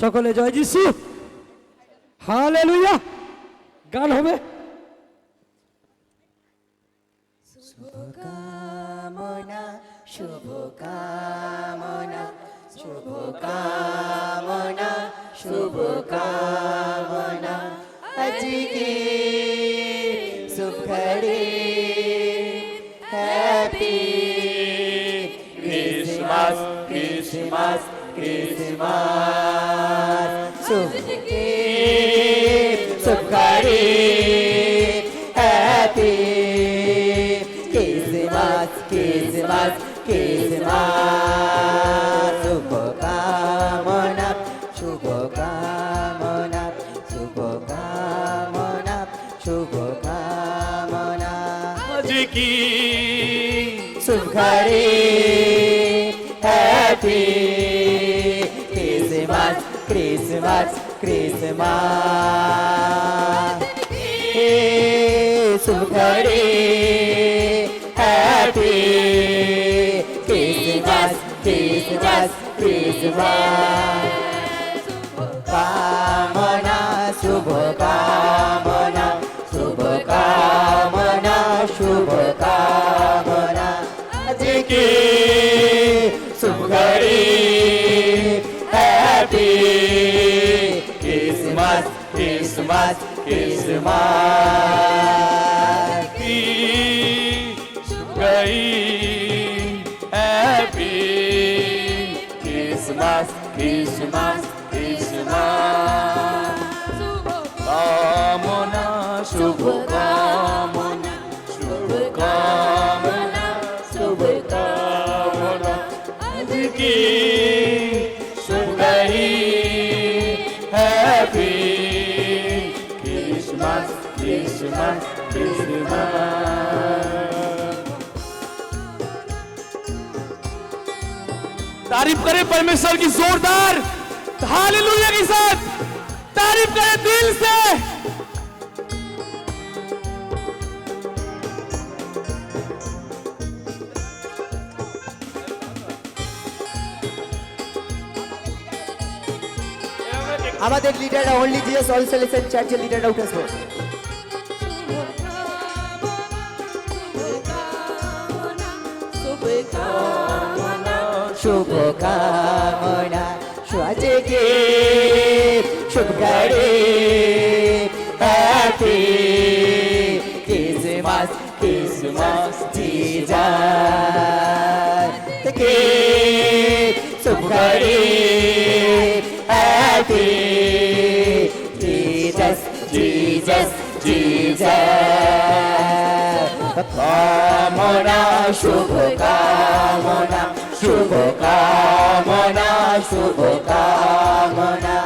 সকলে জয় যিশু। হালেলুয়া। গান হবে। কামনা শুভ কামনা শুভ কামনা শুভ কামনা আজকে সুখড়ে হ্যাপি ক্রিসমাস ক্রিসমাস। ক্রিসমাস সুখে হ্যাপি ক্রিসমাস ক্রিসমাস ক্রিসমাস হে সুখরে হ্যাপি ক্রিসমাস ক্রিসমাস ক্রিসমাস কামনা শুভ কামনা শুভ কামনা শুভ কামনা Happy Christmas, Christmas, Christmas. Happy Christmas, Christmas, Christmas. Ramona, Shubhram. की सुन गई हैप्पी क्रिसमस क्रिसमस क्रिसमस तारीफ़ करें परमेश्वर की जोरदार। हालेलुया के साथ। तारीफ़ करें दिल से। আমাদের লিডাররা অনলি জিএস অল সেলেকশন চার্চের লিডাররা উঠে আসব। শুভ কামনা সাজকে শুভ ঘরে হ্যাপি ক্রিসমাস ক্রিসমাস জিজাস কামনা শুভ কামনা শুভ কামনা শুভ কামনা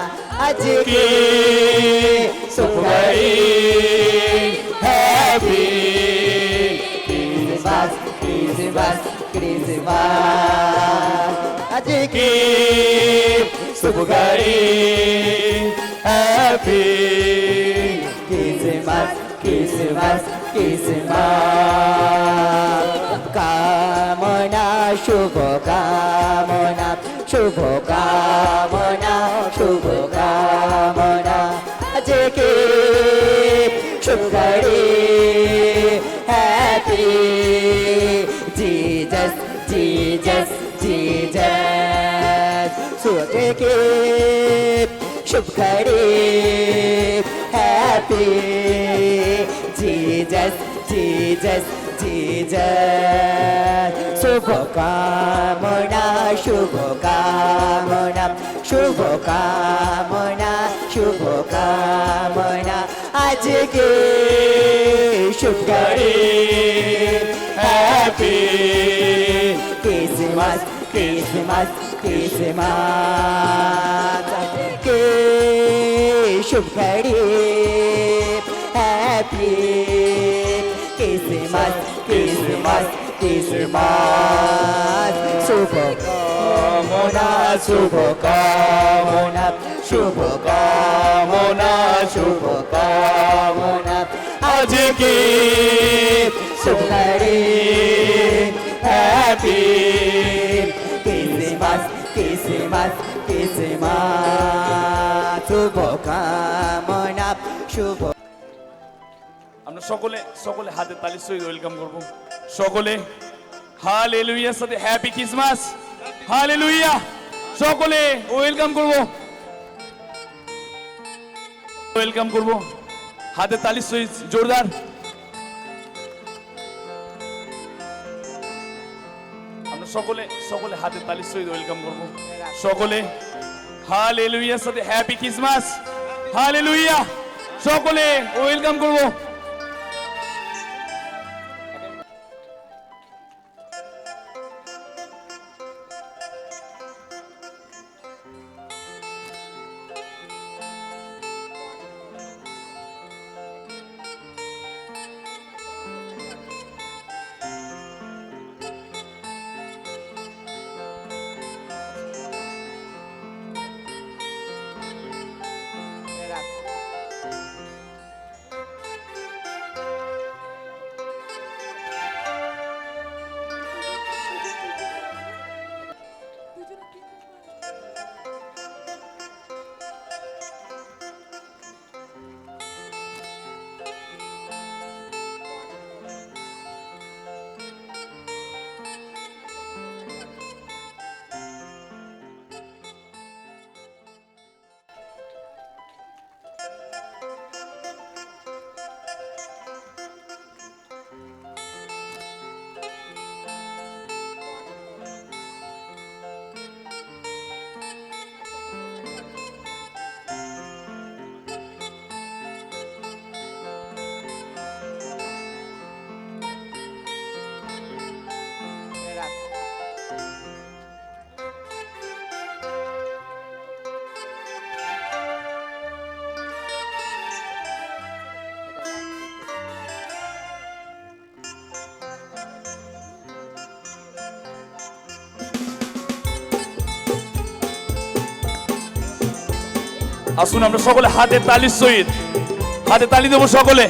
আজকে শুভ হ্যাপি ক্রিসমাস ক্রিসমাস ক্রিসমাস আজকে শুভ হ্যাপি ক্রিসমাস ক্রিসমাস ক্রিসমাস কামনা শুভ কামনা শুভ কামনা শুভ কামনা আজকে শুভ ঘরে হ্যাপি জিজাস জিজাস জিজাস সুজকে শুভ ঘরে হ্যাপি জিজাস জিজাস জিজাস শুভ কামনা শুভ কামনা শুভ কামনা শুভ কামনা। আজকে শুভ ঘরে হ্যাপি ক্রিসমাস ক্রিসমাস ক্রিসমাস আজকে শুভ ঘরে হ্যাপি ক্রিসমাস ক্রিসমাস ক্রিসমাস শুভ কামনা শুভ কামনা শুভ কামনা শুভ কামনা। আজকে শুভ ঘরে হ্যাপি ক্রিসমাস ক্রিসমাস ক্রিসমাস শুভ। আমরা সকলে সকলে হাতে তালির সহিত ওয়েলকাম করব। সকলে হালেলুয়ার সাথে হ্যাপি ক্রিসমাস হালেলুয়া সকলে ওয়েলকাম করব। ওয়েলকাম করব। হাতে সহিত জোরদার। আমরা সকলে সকলে হাতে সহিত ওয়েলকাম করব। সকলে হালেলুয়ার সাথে হ্যাপি ক্রিসমাস হালেলুয়া সকলে ওয়েলকাম করব। আসুন আমরা সকলে হাতে তালির সহিত হাতে তালি দেবো সকলে।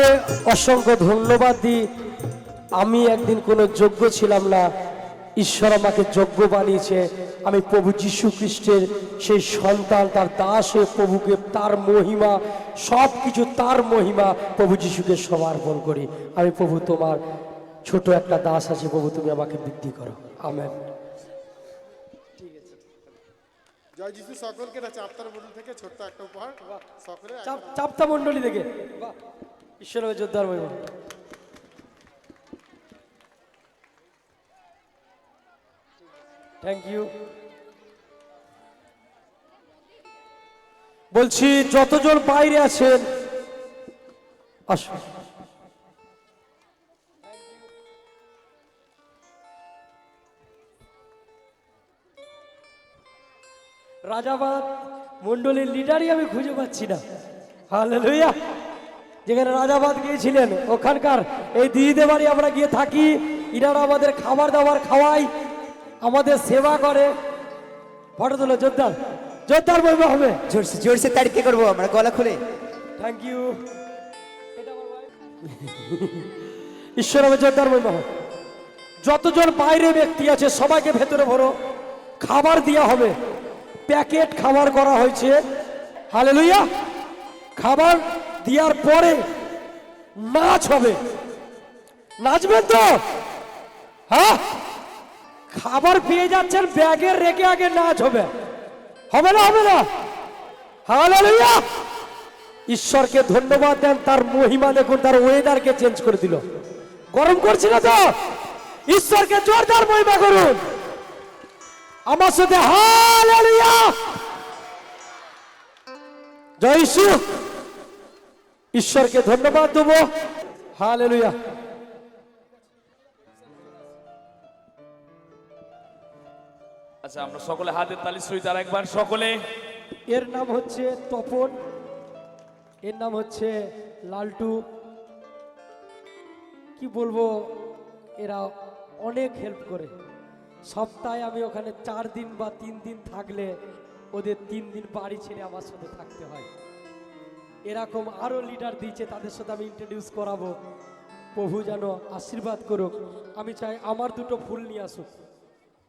সকলকে অসংখ্য ধন্যবাদ দিই। আমি একদিন কোনো যোগ্য ছিলাম না। ঈশ্বর আমাকে যোগ্য বানিয়েছে। আমি প্রভু যীশু খ্রিস্টের সেই সন্তান তার দাস প্রভুকে তার মহিমা সব কিছু তার মহিমা প্রভু যিশুকে সমর্পণ করি। আমি প্রভু তোমার ছোট একটা দাস আছে প্রভু তুমি আমাকে বৃদ্ধি করো। আমেন। জয় যিশু সকলকে চাপ্তার মন্ডল থেকে ছোট্ট একটা উপহার। সকলে চাপ চাপতা মণ্ডলী থেকে। ঈশ্বরের যোদ্ধার মহিমা থ্যাংক ইউ বলছি, যতজন বাইরে আছেন রাজাবাদ মন্ডলীর লিডারই আমি খুঁজে পাচ্ছি না। হালেলুয়া যেখানে রাজাবাদ গিয়েছিলেন ওখানকার এই দিদিদের বাড়ি আমরা গিয়ে থাকি। ইনারা আমাদের খাবার দাবার খাওয়াই আমাদের সেবা করে। ফটো তোলো জোরদার। জোরদার বলব হবে। জোরসে জোরসে তারিখে করব আমরা গলা খুলে? থ্যাংক ইউ ঈশ্বর হবে জোরদার বলব হবে। যতজন বাইরে ব্যক্তি আছে সবাইকে ভেতরে ভরো। খাবার দেওয়া হবে। প্যাকেট খাবার করা হয়েছে। হালেলুইয়া খাবার দেওয়ার পরে নাচ হবে। নাচবেন তো? হ্যাঁ? খাবার পেয়ে যাচ্ছেন ব্যাগের রেখে আগে নাচ হবে। হবে না হবে না। হালেলুইয়া ঈশ্বরকে ধন্যবাদ দেন, তার মহিমা দেখুন, তার ওয়েদারকে চেঞ্জ করে দিল। গরম করছে না তো? ঈশ্বরকে জোরদার মহিমা করুন। আমার সাথে হালেলুয়া! জয় ঈশ্বর ঈশ্বরকে ধন্যবাদ দেবো। হালেলুয়া। আচ্ছা আমরা সকলে হাতের তালি সহিত আর একবার সকলে। এর নাম হচ্ছে তপন এর নাম হচ্ছে লালটু। কি বলব এরা অনেক হেল্প করে। সপ্তাহে আমি ওখানে চার দিন বা তিন দিন থাকলে ওদের তিন দিন বাড়ি ছেড়ে আমার সাথে থাকতে হয়। এরকম আরও লিডার দিয়েছে, তাদের সাথে আমি ইন্ট্রোডিউস করাবো। প্রভু যেন আশীর্বাদ করুক। আমি চাই আমার দুটো ফুল নিয়ে আসুক।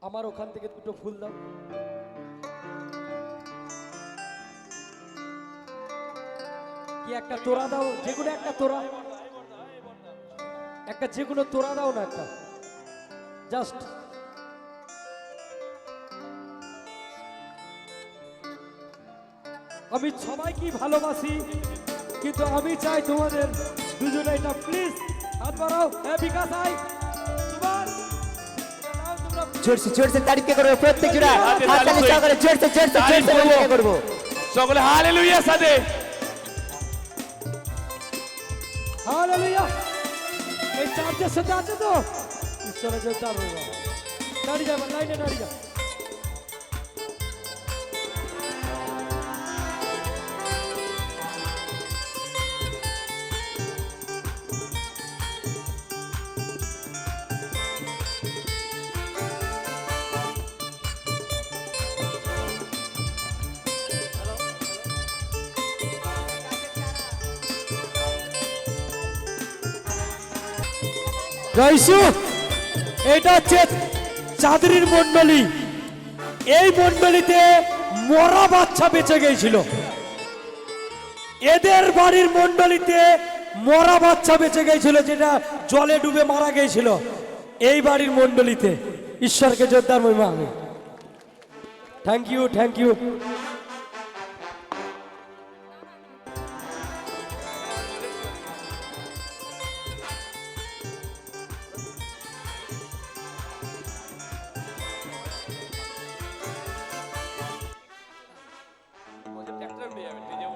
আমার ওখান থেকে দুটো ফুল দাও। কি একটা তোরা দাও? যে কোনো একটা তোরা। একটা যে কোনো তোরা দাও না একটা। জাস্ট আমি সবাইকেই ভালোবাসি কিন্তু আমি চাই তোমাদের দুজনে এটা প্লিজ হাত বাড়াও। হ্যাঁ বিকাশ আই তোমার এটা নাও তোমরা জোরসে জোরসে তারিখে করব প্রত্যেক জোড়া। হাতে হাত তালি তালি সহকারে জোরসে জোরসে জোরসে। করব। সকলে হালেলুয়া সাথে হালেলুয়া। এই চার্চের সাথে আছে তো? ঈশ্বরের জন্য চার যাবে দাঁড়িয়ে যাবে লাইনে দাঁড়িয়ে যাবে। গাইসু, এটা হচ্ছে চাঁদরির মন্ডলী এই মন্ডলীতে মরা বাচ্চা বেঁচে গিয়েছিল এদের বাড়ির মন্ডলীতে মরা বাচ্চা বেঁচে গিয়েছিল যেটা জলে ডুবে মারা গিয়েছিল এই বাড়ির মন্ডলীতে ঈশ্বরকে জোরদার মহিমা আমি। Thank you thank you tractor পেয়ে যাবেন